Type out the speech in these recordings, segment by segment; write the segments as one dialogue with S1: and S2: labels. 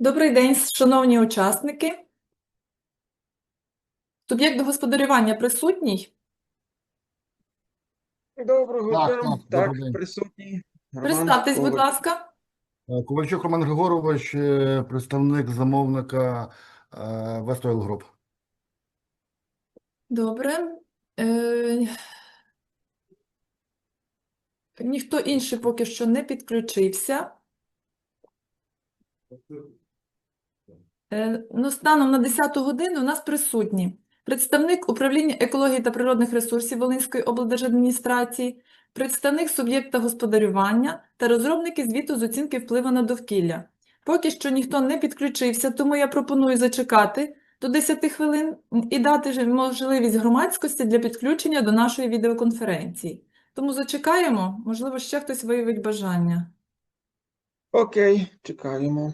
S1: Добрий день, шановні учасники. Суб'єкт господарювання присутній?
S2: Доброго
S3: Так,
S2: дня.
S3: так,
S2: Так,
S3: добрий день.
S2: присутній. Роман
S1: Представтесь, будь
S2: Коваль.
S1: ласка.
S3: Е, Ковальчук Роман Григорович, е, представник замовника е, West Oil Group.
S1: Добре. Е, Ніхто інший поки що не підключився. Е, Ну, станом на 10 годину у нас присутні представник управління екології та природних ресурсів Волинської облдержадміністрації, представник суб'єкта господарювання та розробники звіту з оцінки впливу на довкілля. Поки що ніхто не підключився, тому я пропоную зачекати до 10 хвилин і дати можливість громадськості для підключення до нашої відеоконференції. Тому зачекаємо, можливо, ще хтось виявить бажання.
S2: Окей, чекаємо.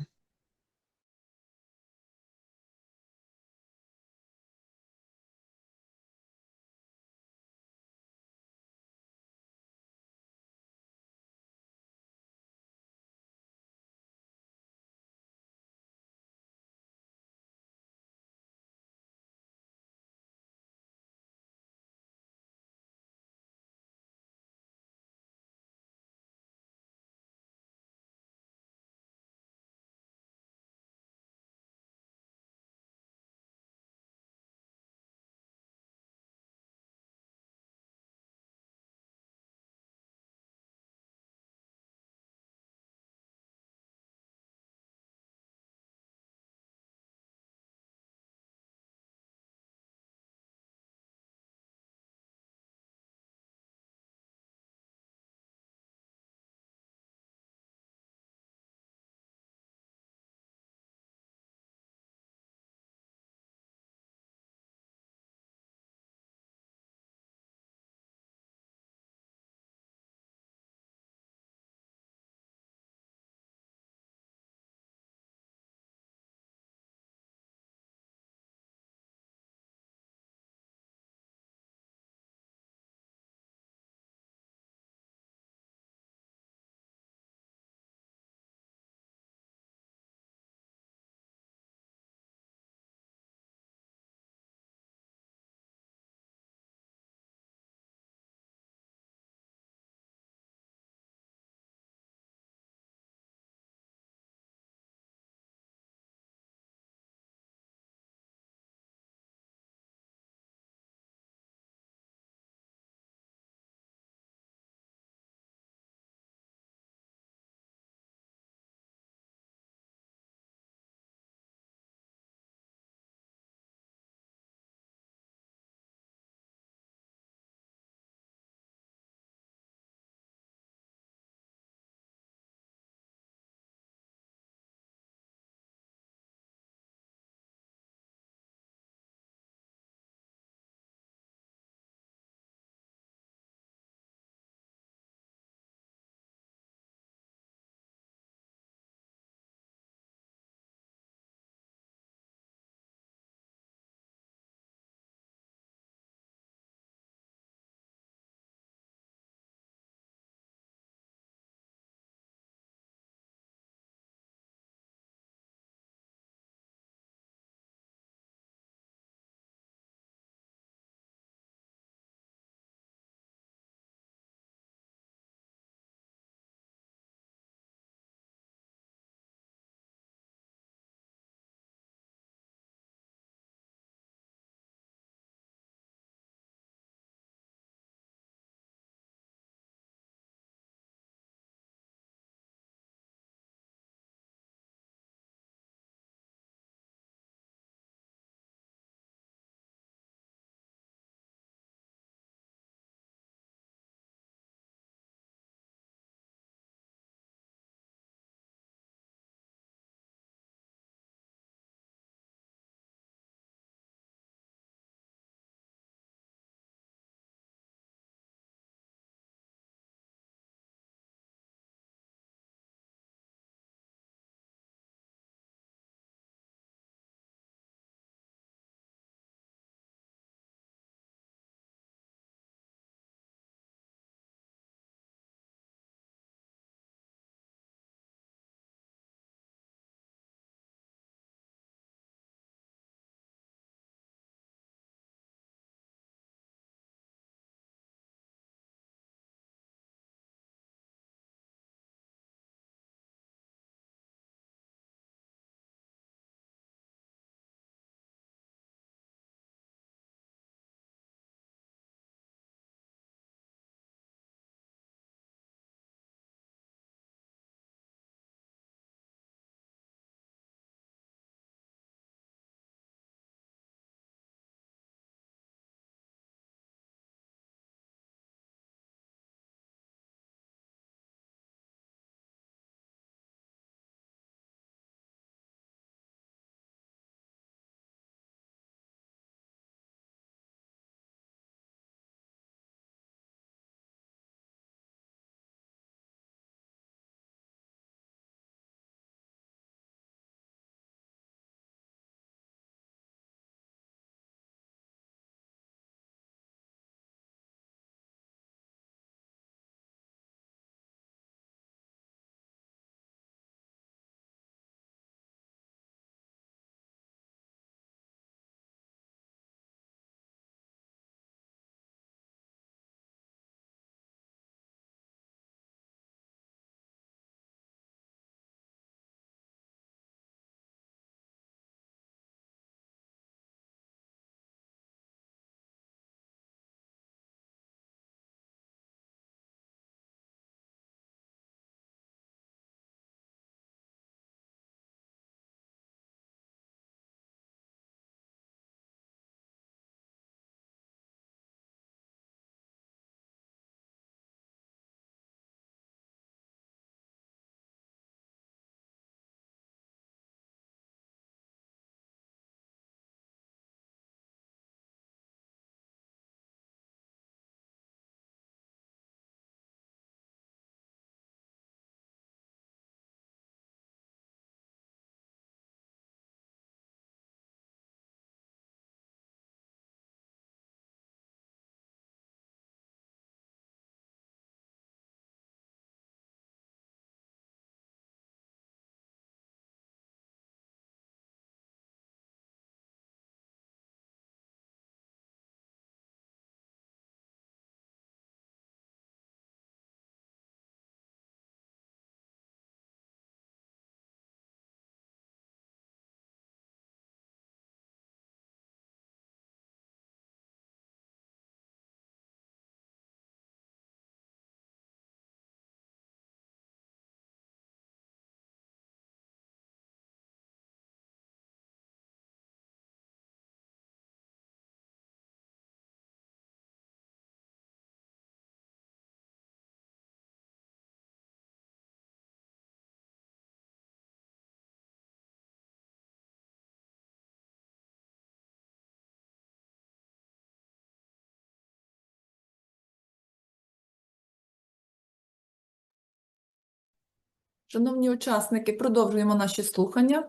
S1: Шановні учасники, продовжуємо наші слухання.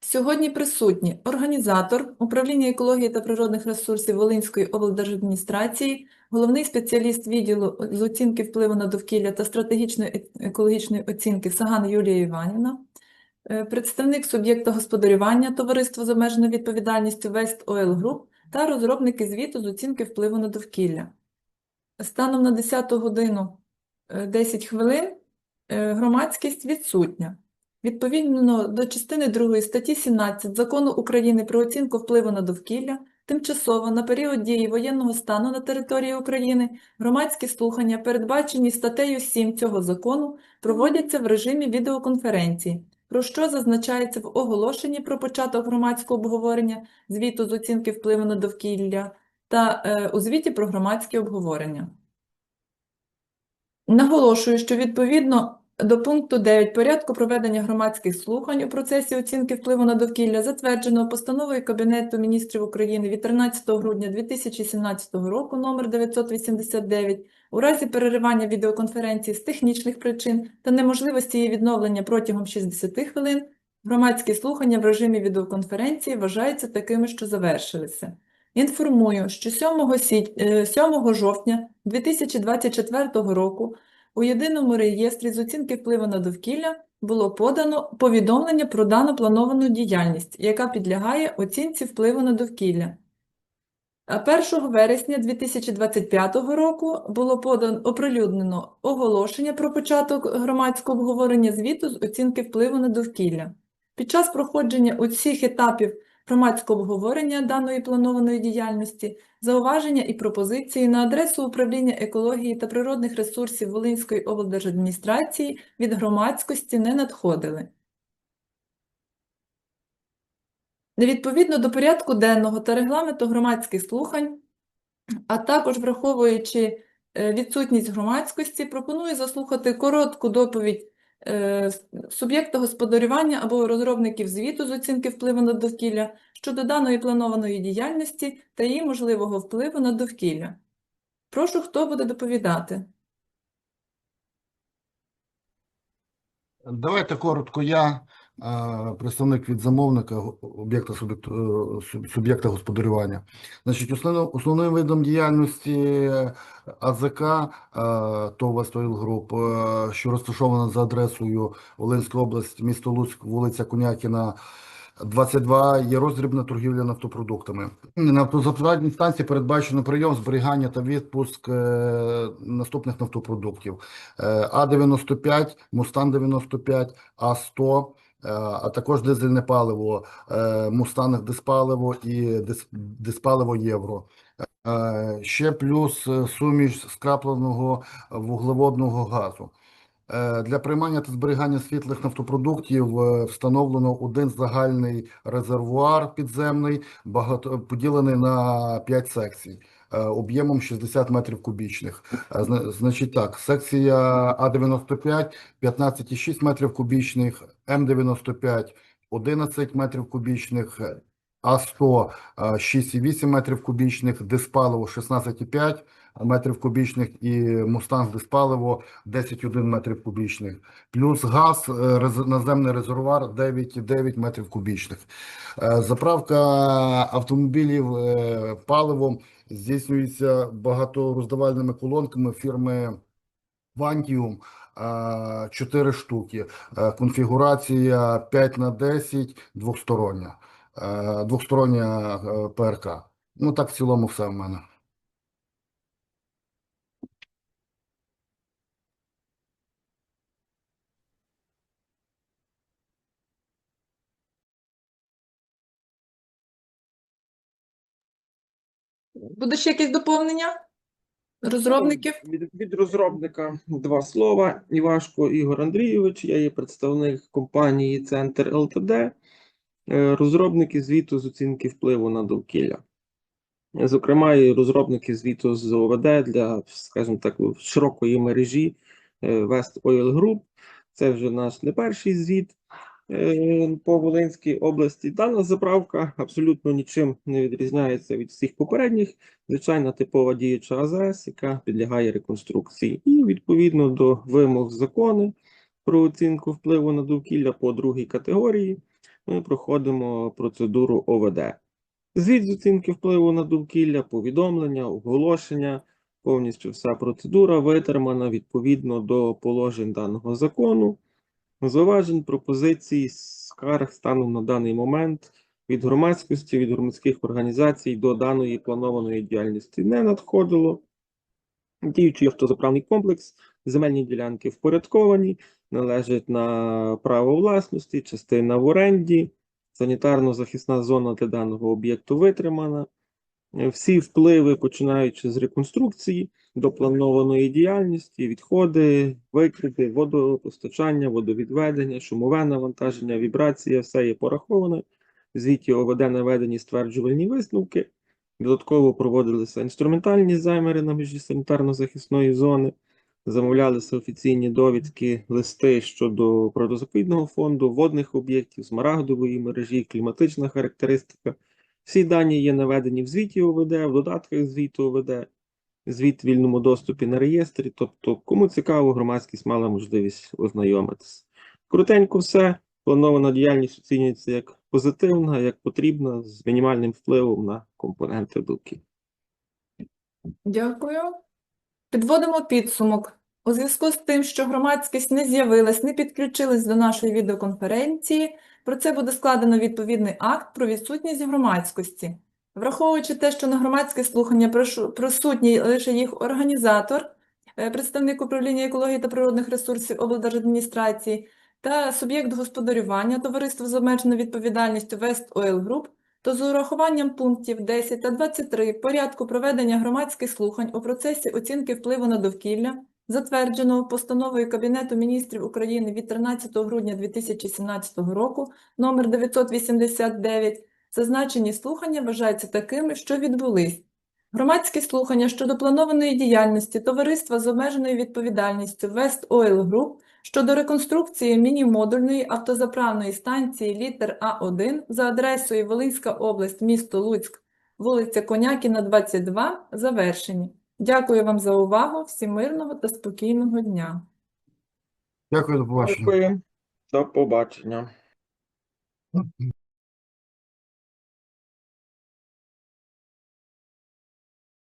S1: Сьогодні присутні організатор управління екології та природних ресурсів Волинської облдержадміністрації, головний спеціаліст відділу з оцінки впливу на довкілля та стратегічної екологічної оцінки Саган Юлія Іванівна, е, представник суб'єкта господарювання товариства з обмеженою відповідальністю West Oil Group та розробники звіту з оцінки впливу на довкілля. Станом на 10 годину е, 10 хвилин е, громадськість відсутня. Відповідно до частини 2 статті 17 Закону України про оцінку впливу на довкілля, тимчасово на період дії воєнного стану на території України громадські слухання, передбачені статтею 7 цього закону, проводяться в режимі відеоконференції, про що зазначається в оголошенні про початок громадського обговорення звіту з оцінки впливу на довкілля та е, у звіті про громадські обговорення. Наголошую, що відповідно до пункту 9 порядку проведення громадських слухань у процесі оцінки впливу на довкілля, затвердженого постановою Кабінету міністрів України від 13 грудня 2017 року номер 989, у разі переривання відеоконференції з технічних причин та неможливості її відновлення протягом 60 хвилин, громадські слухання в режимі відеоконференції вважаються такими, що завершилися. Інформую, що 7, січ... е, 7 жовтня 2024 року у єдиному реєстрі з оцінки впливу на довкілля було подано повідомлення про дану плановану діяльність, яка підлягає оцінці впливу на довкілля. 1 вересня 2025 року було подано оприлюднено оголошення про початок громадського обговорення звіту з оцінки впливу на довкілля. Під час проходження усіх етапів громадського обговорення даної планованої діяльності зауваження і пропозиції на адресу управління екології та природних ресурсів Волинської облдержадміністрації від громадськості не надходили. Відповідно до порядку денного та регламенту громадських слухань, а також враховуючи е, відсутність громадськості, пропоную заслухати коротку доповідь суб'єкта господарювання або розробників звіту з оцінки впливу на довкілля щодо даної планованої діяльності та її можливого впливу на довкілля. Прошу, хто буде доповідати?
S3: Давайте коротко я, е, представник від замовника об'єкта е, суб- суб'єкта господарювання. Значить, основним, основним видом діяльності е, АЗК е, ТОВ «Вест Груп», що розташована за адресою Волинська область, місто Луцьк, вулиця Конякіна, 22, є роздрібна торгівля нафтопродуктами. На станції передбачено прийом, зберігання та відпуск наступних нафтопродуктів. Е, А95, Мустан 95, А100, е, а також дизельне паливо, е, Мустанг диспаливо і дис- диспаливо євро. Е, Ще плюс е, суміш скрапленого вуглеводного газу. Е, Для приймання та зберігання світлих нафтопродуктів е, встановлено один загальний резервуар підземний, багато, поділений на 5 секцій е, об'ємом 60 метрів кубічних. Е, Значить так, секція А95 15,6 метрів кубічних, М95 11 метрів кубічних, е, А100 е, 6,8 метрів кубічних, диспаливо 16,5 метрів кубічних і Мустанг диспаливо 10,1 метрів кубічних. Плюс газ, е, наземний резервуар 9,9 метрів кубічних. Е, Заправка автомобілів е, паливом здійснюється багатороздавальними колонками фірми е, 4 штуки. Е, Конфігурація 5 на 10 двостороння. Е, Двостороння е, ПРК. Ну так в цілому все в мене.
S1: Буде ще якесь доповнення? Розробників?
S2: Від, від розробника два слова. Івашко Ігор Андрійович, я є представник компанії Центр ЛТД, е, розробники звіту з оцінки впливу на довкілля. Зокрема, і розробники звіту з ОВД для, скажімо так, широкої мережі е, West Oil Group. Це вже наш не перший звіт по Волинській області. Дана заправка абсолютно нічим не відрізняється від всіх попередніх. Звичайна типова діюча АЗС, яка підлягає реконструкції. І відповідно до вимог закону про оцінку впливу на довкілля по другій категорії. Ми проходимо процедуру ОВД. Звіт з оцінки впливу на довкілля, повідомлення, оголошення, повністю вся процедура витримана відповідно до положень даного закону. Зауважень, пропозицій, скарг станом на даний момент від громадськості, від громадських організацій до даної планованої діяльності не надходило. Діючий автозаправний комплекс, земельні ділянки впорядковані, належать на право власності, частина в оренді, санітарно-захисна зона для даного об'єкту витримана. Всі впливи, починаючи з реконструкції до планованої діяльності, відходи, викиди, водопостачання, водовідведення, шумове навантаження, вібрація, все є пораховане. В звіті ОВД наведені стверджувальні висновки. Додатково проводилися інструментальні заміри на межі санітарно-захисної зони, замовлялися офіційні довідки, листи щодо природозаповідного фонду, водних об'єктів, смарагдової мережі, кліматична характеристика. Всі дані є наведені в звіті ОВД, в додатках звіту ОВД, звіт в вільному доступі на реєстрі. Тобто, кому цікаво, громадськість мала можливість ознайомитися. Коротенько все. Планована діяльність оцінюється як позитивна, як потрібна, з мінімальним впливом на компоненти довкілля.
S1: Дякую. Підводимо підсумок. У зв'язку з тим, що громадськість не з'явилась, не підключилась до нашої відеоконференції, про це буде складено відповідний акт про відсутність громадськості. Враховуючи те, що на громадське слухання присутній лише їх організатор, е, представник управління екології та природних ресурсів облдержадміністрації та суб'єкт господарювання товариство з обмеженою відповідальністю West Oil Group, то з урахуванням пунктів 10 та 23 порядку проведення громадських слухань у процесі оцінки впливу на довкілля, затвердженого постановою Кабінету міністрів України від 13 грудня 2017 року номер 989, зазначені слухання вважаються такими, що відбулись. Громадські слухання щодо планованої діяльності товариства з обмеженою відповідальністю West Oil Group щодо реконструкції міні-модульної автозаправної станції літер А1 за адресою Волинська область, місто Луцьк, вулиця Конякіна, 22, завершені. Дякую вам за увагу. Всім мирного та спокійного дня.
S3: Дякую, до побачення.
S2: Дякую. До побачення.